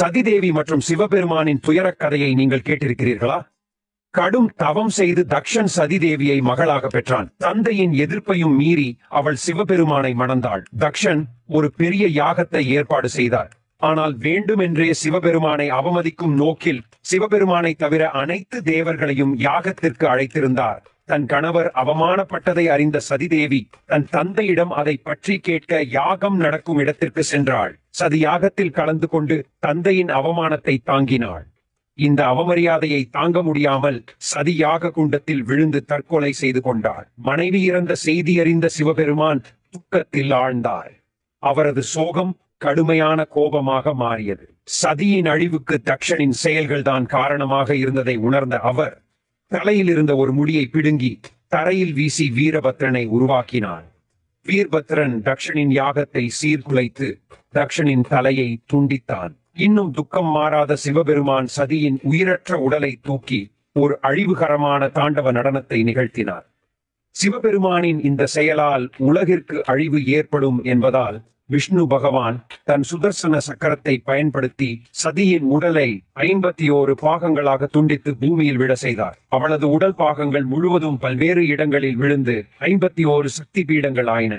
சதிதேவி மற்றும் சிவபெருமானின் துயரக் கதையை நீங்கள் கேட்டிருக்கிறீர்களா? கடும் தவம் செய்து தக்ஷன் சதிதேவியை மகளாக பெற்றான். தந்தையின் எதிர்ப்பையும் மீறி அவள் சிவபெருமானை மணந்தாள். தக்ஷன் ஒரு பெரிய யாகத்தை ஏற்பாடு செய்தார். ஆனால் வேண்டுமென்றே சிவபெருமானை அவமதிக்கும் நோக்கில் சிவபெருமானை தவிர அனைத்து தேவர்களையும் யாகத்திற்கு அழைத்திருந்தார். தன் கணவர் அவமானப்பட்டதை அறிந்த சதிதேவி தன் தந்தையிடம் அதை பற்றி கேட்க யாகம் நடக்கும் இடத்திற்கு சென்றாள். சதி யாகத்தில் கலந்து கொண்டு தந்தையின் அவமானத்தை தாங்கினாள். இந்த அவமரியாதையை தாங்க முடியாமல் சதி யாக குண்டத்தில் விழுந்து தற்கொலை செய்து கொண்டார் மனைவி இறந்த செய்தி அறிந்த சிவபெருமான் துக்கத்தில் ஆழ்ந்தார். அவரது சோகம் கடுமையான கோபமாக மாறியது. சதியின் அழிவுக்கு தக்ஷனின் செயல்கள்தான் காரணமாக இருந்ததை உணர்ந்த அவர் தலையில் இருந்த ஒரு முடியை பிடுங்கி தரையில் வீசி வீரபத்ரனை உருவாக்கினான். வீர்பத்ரன் தக்ஷனின் யாகத்தை சீர்குலைத்து தக்ஷனின் தலையை துண்டித்தான். இன்னும் துக்கம் மாறாத சிவபெருமான் சதியின் உயிரற்ற உடலை தூக்கி ஒரு அழிவுகரமான தாண்டவ நடனத்தை நிகழ்த்தினார். சிவபெருமானின் இந்த செயலால் உலகிற்கு அழிவு ஏற்படும் என்பதால் விஷ்ணு பகவான் தன் சுதர்சன சக்கரத்தை பயன்படுத்தி சதியின் உடலை ஐம்பத்தி ஓரு பாகங்களாக துண்டித்து பூமியில் விட செய்தார். அவளது உடல் பாகங்கள் முழுவதும் பல்வேறு இடங்களில் விழுந்து ஐம்பத்தி ஓரு சக்தி பீடங்கள் ஆயின